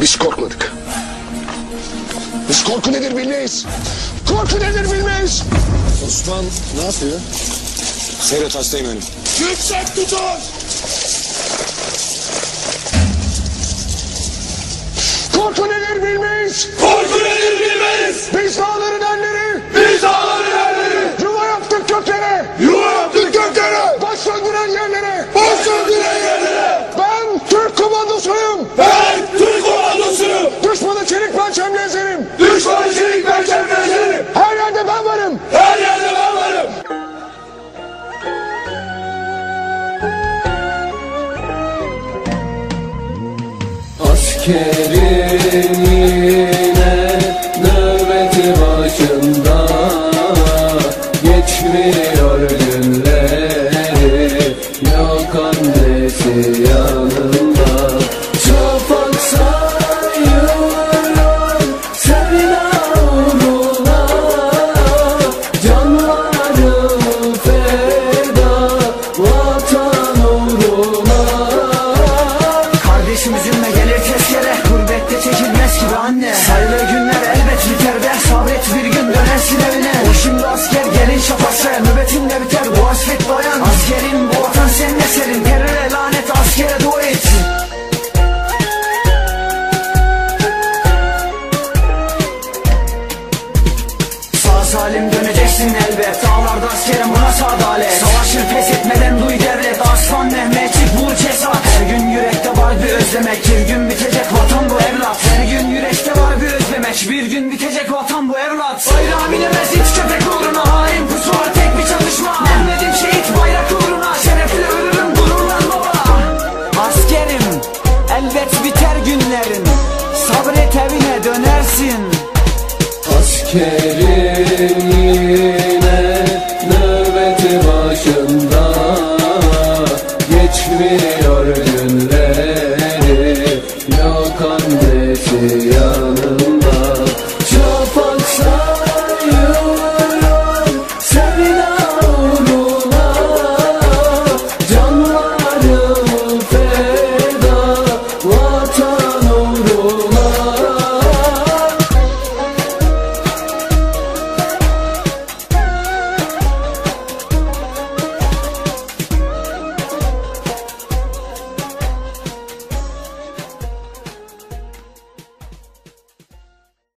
Biz korkmadık. Biz korku nedir bilmeyiz. Korku nedir bilmeyiz. Osman ne yapıyor? Seyret hastayım önüm. Yüksek tutun. Yine nöbeti başında Geçmiyor günleri. Yok annesi yanında. Şafak sayıyorum Sevda uğruna. Canlarım feda Vatan uğruna. Kardeşim askerim buna sadalet Savaşı pes etmeden duy devlet Aslan Mehmetçik vur cesat. Her gün yürekte var bir özlemek Bir gün bitecek vatan bu evlat. Her gün yürekte var bir özlemek Bir gün bitecek vatan bu evlat. Bayrağım inemez hiç köpek uğruna Hain pusu var tek bir çalışma. Mehmet'im şehit bayrak uğruna Şerefle ölürüm gururlan baba. Askerim elbet biter günlerin. Sabret evine dönersin çeviriyor günleri Yok annesi yanımda.